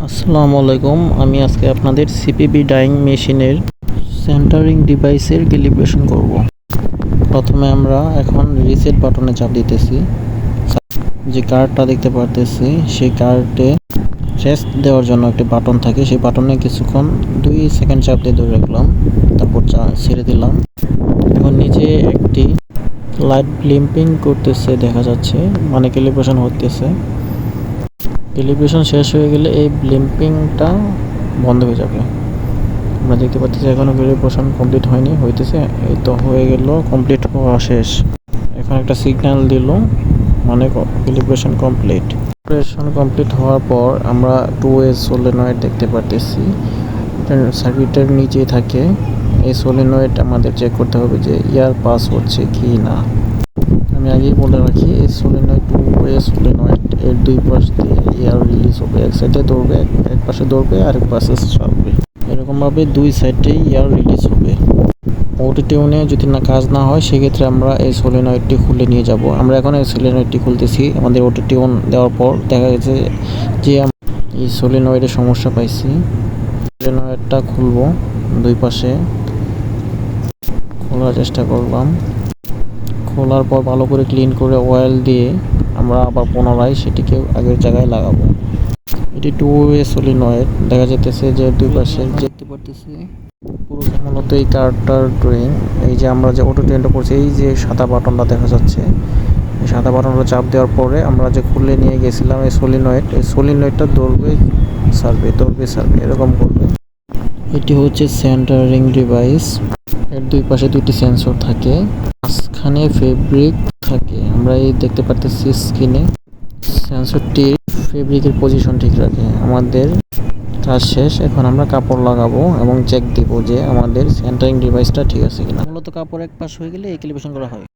আসসালামু আলাইকুম। আমি আজকে আপনাদের সিপিবি ডাইং মেশিনের সেন্টারিং ডিভাইসের ক্যালিব্রেশন করব। প্রথমে আমরা এখন রিসেট বাটনে চাপ দিতেছি। যে কার্ডটা দেখতে পারতেছি, সেই কার্ডে রেস্ট দেওয়ার জন্য একটি বাটন থাকে। সেই বাটনে কিছুক্ষণ দুই সেকেন্ড চাপ দিয়ে ধরে রাখলাম। তারপর চা- ছেড়ে দিলাম। এখন নিচে একটি লাইট ব্লিম্পিং করতেছে, দেখা যাচ্ছে। মানে ক্যালিব্রেশন হতেছে ক্যালিব্রেশন শেষ হয়ে গেলে এই ব্লিম্পিংটা বন্ধ হয়ে যাবে। আমরা দেখতে পাচ্ছি এখনও ক্যালিব্রেশন কমপ্লিট হয়নি, হইতেছে। এই তো হয়ে গেল কমপ্লিট হওয়া শেষ। এখন একটা সিগন্যাল দিল মানে ক্যালিব্রেশন কমপ্লিট ক্যালিব্রেশন কমপ্লিট হওয়ার পর আমরা টু এ সোলেনয়েড দেখতে পারতেছি। সার্কিটের নিচে থাকে। এই সোলেনয়েড আমাদের চেক করতে হবে যে ইয়ার পাস হচ্ছে কি না আমি আগেই বলে রাখি, এই সোলেনয়েড টু ওয়ে সোলেনয়েড এর দুই পাশ দিয়ে এয়ার রিলিজ হবে। এক সাইডে দৌড়বে, এক পাশে দৌড়বে আর এক পাশে ছাড়বে। এরকমভাবে দুই সাইডেই এয়ার রিলিজ হবে। ওটি টিউনে যদি না কাজ না হয়, সেক্ষেত্রে আমরা এই সোলেনয়েডটি খুলে নিয়ে যাব। আমরা এখন এই সোলেনয়েডটি খুলতেছি। আমাদের ওটি টিউন দেওয়ার পর দেখা গেছে যে এই সোলেনয়েডের সমস্যা পাইছি। সোলেনয়েডটা খুলবো দুই পাশে। খোলার চেষ্টা করলাম। খোলার পর ভালো করে ক্লিন করে অয়েল দিয়ে আমরা আবার পুনরায় সেটিকে আগের জায়গায় লাগাবো। এটি টু ওয়ে সলিনয়েড দেখা যেতেছে যে দুই পাশে দেখতে পারতেছি পুরো মূলত এই কারটার ড্রয়িং। এই যে আমরা যে অটো ট্রেনটা করছি, এই যে সাদা বাটনটা দেখা যাচ্ছে। সাদা বাটনটা চাপ দেওয়ার পরে আমরা যে খুলে নিয়ে গেছিলাম এই সলিনয়েড এই সলিনয়েডটা দৌড়বে সার্ভে দৌড়বে সার্ভে এরকম করবে। এটি হচ্ছে সেন্টারিং ডিভাইস এর দুই পাশে দুটি সেন্সর থাকে। মাঝখানে ফেব্রিক থাকে। আমরা এই দেখতে পারতেছি স্ক্রিনে সেন্সরটি ফেব্রিকের পজিশন ঠিক রাখে। আমাদের কাজ শেষ। এখন আমরা কাপড় লাগাবো এবং চেক দিব যে আমাদের সেন্টারিং ডিভাইসটা ঠিক আছে কিনা। মূলত কাপড় এক পাশ হয়ে গেলে এই ক্যালিব্রেশন করা হয়।